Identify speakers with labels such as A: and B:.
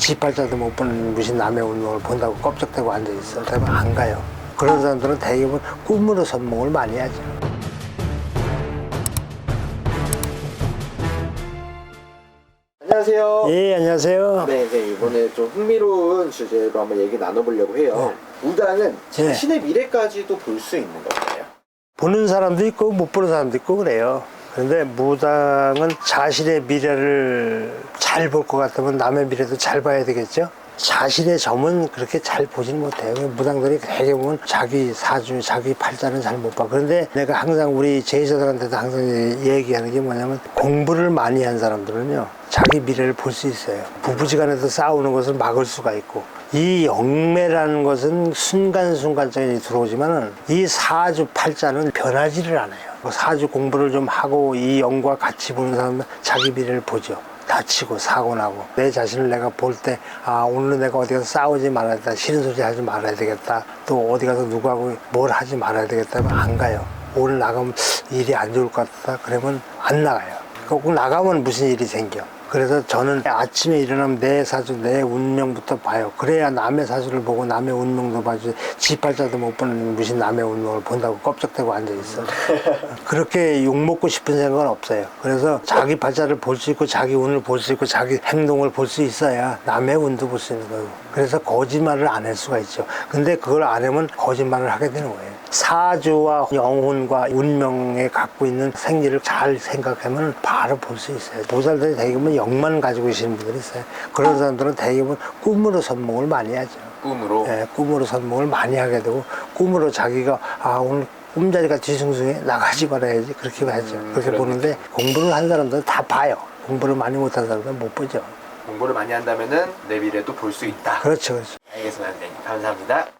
A: 지팔자도 못 보는 무슨 남의 운명을 본다고 껍적대고 앉아있어. 그러면 안 가요. 그런 사람들은 대부분 꿈으로 선몽을 많이 하죠.
B: 안녕하세요.
A: 예, 안녕하세요.
B: 네, 네, 이번에 좀 흥미로운 주제로 한번 얘기 나눠보려고 해요. 무당은
A: 네.
B: 자신의 미래까지도 볼 수 있는 건가요?
A: 보는 사람도 있고 못 보는 사람도 있고 그래요. 그런데 무당은 자신의 미래를 잘 볼 것 같으면 남의 미래도 잘 봐야 되겠죠. 자신의 점은 그렇게 잘 보지는 못해요. 무당들이 되게 보면 자기 사주, 자기 팔자는 잘 못 봐. 그런데 내가 항상 우리 제자들한테도 항상 얘기하는 게 뭐냐면 공부를 많이 한 사람들은요. 자기 미래를 볼 수 있어요. 부부지간에도 싸우는 것을 막을 수가 있고 이 영매라는 것은 순간순간적인 들어오지만은 이 사주 팔자는 변하지를 않아요. 뭐 사주 공부를 좀 하고 이 영과 같이 보는 사람은 자기 미래를 보죠. 다치고 사고 나고. 내 자신을 내가 볼 때 아 오늘은 내가 어디 가서 싸우지 말아야 되겠다 싫은 소리 하지 말아야 되겠다. 또 어디 가서 누구하고 뭘 하지 말아야 되겠다 하면 안 가요. 오늘 나가면 일이 안 좋을 것 같다. 그러면 안 나가요. 꼭 나가면 무슨 일이 생겨 그래서 저는 아침에 일어나면 내 사주, 내 운명부터 봐요. 그래야 남의 사주를 보고 남의 운명도 봐주지. 지팔자도 못 보는 무슨 남의 운명을 본다고 껍적대고 앉아있어. 그렇게 욕먹고 싶은 생각은 없어요. 그래서 자기 팔자를 볼 수 있고, 자기 운을 볼 수 있고, 자기 행동을 볼 수 있어야 남의 운도 볼 수 있는 거예요. 그래서 거짓말을 안 할 수가 있죠. 근데 그걸 안 하면 거짓말을 하게 되는 거예요. 사주와 영혼과 운명에 갖고 있는 생리를 잘 생각하면 바로 볼 수 있어요. 보살들이 대부분 영만 가지고 계시는 분들이 있어요. 그런 사람들은 대부분 꿈으로 선몽을 많이 하죠.
B: 꿈으로.
A: 예, 꿈으로 선몽을 많이 하게 되고 꿈으로 자기가 아 오늘 꿈자리가 뒤숭숭해 나가지 말아야지 그렇게 하죠. 그렇게
B: 그런
A: 보는데 공부를 한 사람들은 다 봐요. 공부를 많이 못한 사람들은 못 보죠.
B: 공부를 많이 한다면은 내 미래도 볼 수 있다.
A: 그렇죠, 그렇죠.
B: 알겠습니다. 네, 감사합니다.